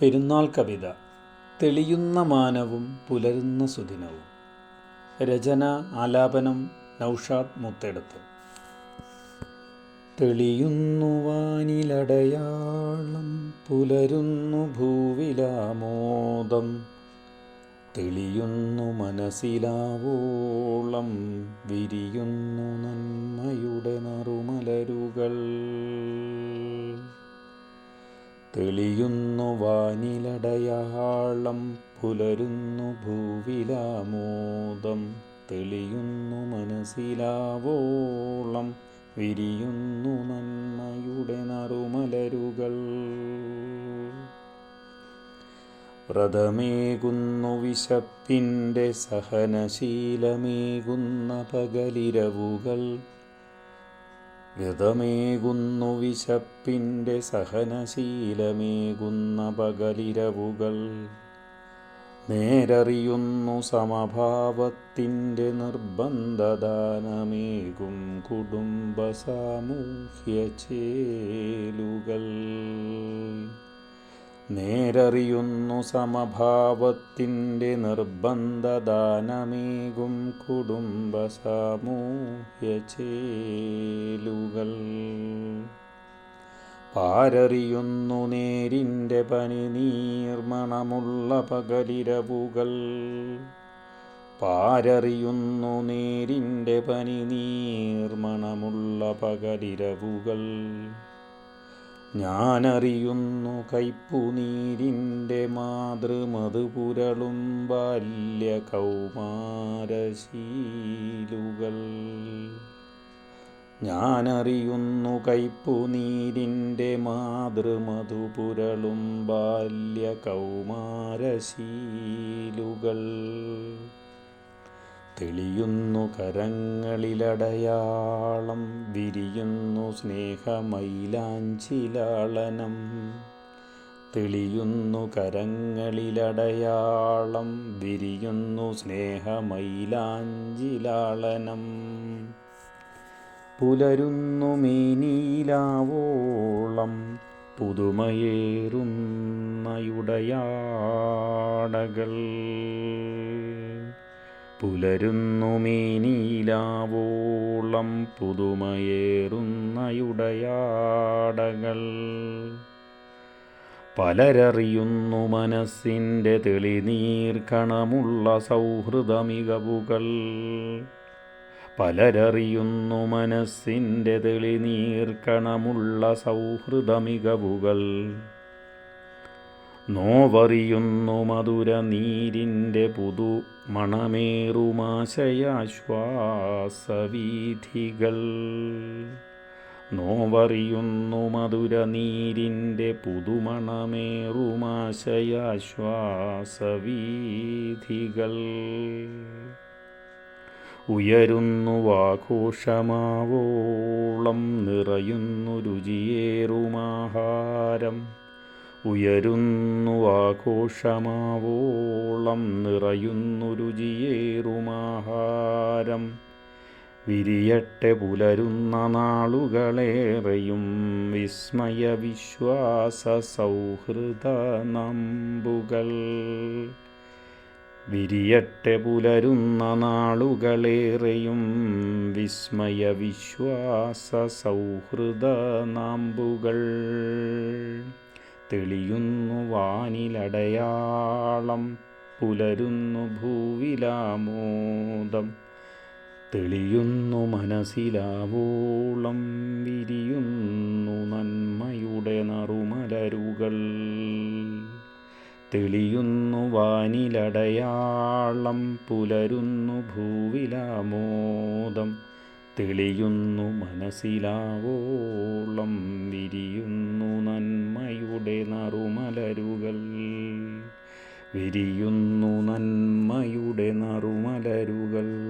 പെരുന്നാൾ കവിത. തെളിയുന്ന മാനവും പുലരുന്ന സുദിനവും. രചന ആലാപനം നൗഷാദ് മുത്തെടുത്ത്. തെളിയുന്നു വാനിലടയാളം പുലരുന്നു ഭൂവിലാമോദം. തെളിയുന്നു മനസ്സിലാവോളം വിരിയുന്നു നന്മയുടെ നറുമലരുകൾ. തെളിയുന്നു വാനിലടയാളം പുലരുന്നു ഭൂവിലാമോദം. തെളിയുന്നു മനസ്സിലാവോളം വിരിയുന്നു നന്മയുടെ നറുമലരുകൾ. വ്രതമേകുന്നു വിശപ്പിന്റെ സഹനശീലമേകുന്ന പകലിരവുകൾ. വ്രതമേകുന്നു വിശപ്പിന്റെ സഹനശീലമേകുന്ന പകലിരവുകൾ. നേരറിയുന്നു സമഭാവത്തിന്റെ നിർബന്ധദാനമേകും കുടുംബ സാമൂഹ്യ ചേലുകൾ. നേരറിയുന്നു സമഭാവത്തിന്റെ നിർബന്ധദാനമേകും കുടുംബ സാമൂഹ്യ ചേലുകൾ പാരറിയുന്നു നേരിന്റെ പനി നീർമണമുള്ള പകലിരവുകൾ. പാരറിയുന്നു നേരിന്റെ പനി നീർമണമുള്ള പകലിരവുകൾ. ഞാനറിയുന്നു കൈപ്പുനീരിന്റെ മാതൃമതുപുരളും ബാല്യ കൗമാരശീലുകൾ ഞാനറിയുന്നു കൈപ്പുനീരിന്റെ മാതൃമധുപുരളും ബാല്യ കൗമാരശീലുകൾ തെളിയുന്നു കരങ്ങളിലടയാളം വിരിയുന്നു സ്നേഹമൈലാഞ്ചിലാളനം. തെളിയുന്നു കരങ്ങളിലടയാളം വിരിയുന്നു സ്നേഹമൈലാഞ്ചിലാളനം. പുലരുന്നു മീനീലാവോളം പുതുമയേറുന്നയുടയാടകൾ. പുലരുന്നു മീനീലാവോളം പുതുമയേറുന്നയുടയാടകൾ. പലരറിയുന്നു മനസ്സിന്റെ തെളിനീർക്കണമുള്ള സൗഹൃദമികവുകൾ. പലരറിയുന്നു മനസ്സിന്റെ തെളിനീർക്കണമുള്ള സൗഹൃദമികവുകൾ. നോവറിയുന്നു മധുര നീരിന്റെ പുതു മണമേറുമാശയാശ്വാസവീഥികൾ. നോവറിയുന്നു മധുര നീരിന്റെ പുതുമണമേറുമാശയാശ്വാസവീഥികൾ ഉയരുന്നു വാഘോഷമാവോളം നിറയുന്നു രുചിയേറുമാഹാരം. ഉയരുന്നു ആഘോഷമാവോളം നിറയുന്നു രുചിയേറുമാഹാരം. വിരിയട്ടെ പുലരുന്ന നാളുകളേറെയും വിസ്മയ വിശ്വാസ സൗഹൃദ നമ്പുകൾ. വിരിയട്ടെ പുലരുന്ന നാളുകളേറെയും വിസ്മയ വിശ്വാസ സൗഹൃദ നാമ്പുകൾ. തെളിയുന്നു വാനിലടയാളം പുലരുന്നു ഭൂവിലാമോദം. തെളിയുന്നു മനസ്സിലാവോളം വിരിയുന്നു നന്മയുടെ നറുമലരുകൾ. തെളിയുന്നു വാനിലടയാളം പുലരുന്നു ഭൂവിലാമോദം. തെളിയുന്നു മനസ്സിലാവോളം വിരിയുന്നു നന്മയുടെ നറുമലരുകൾ. വിരിയുന്നു നന്മയുടെ നറുമലരുകൾ.